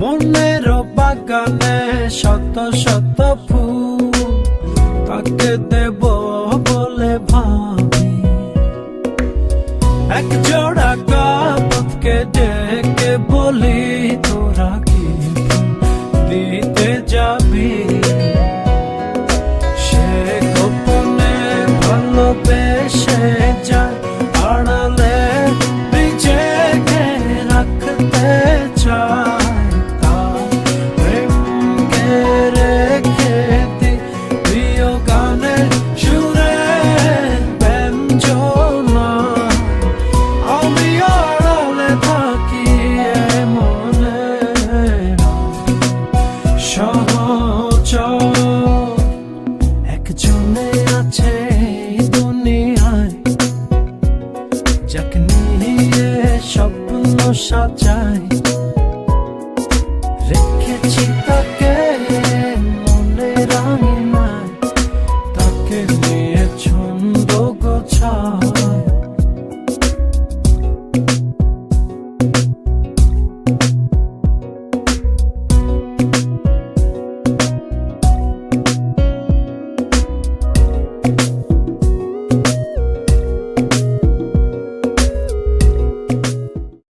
মনের বাগানে শত শত ফুল তাকে দেব বলে ভাবি। এক জোড়া কাপকে ডেকে বলি, তোরা কি দিতে যাবি? সে গোপনে ভালোবেসে যায়। সহচর। একজনে আছে দুনিয়ায়, যাকে নিয়ে স্বপ্ন সাজায়। রেখেছি তাকে, মনে রাঙিনায়। তাকে নিয়ে ছন্দ গোছায়।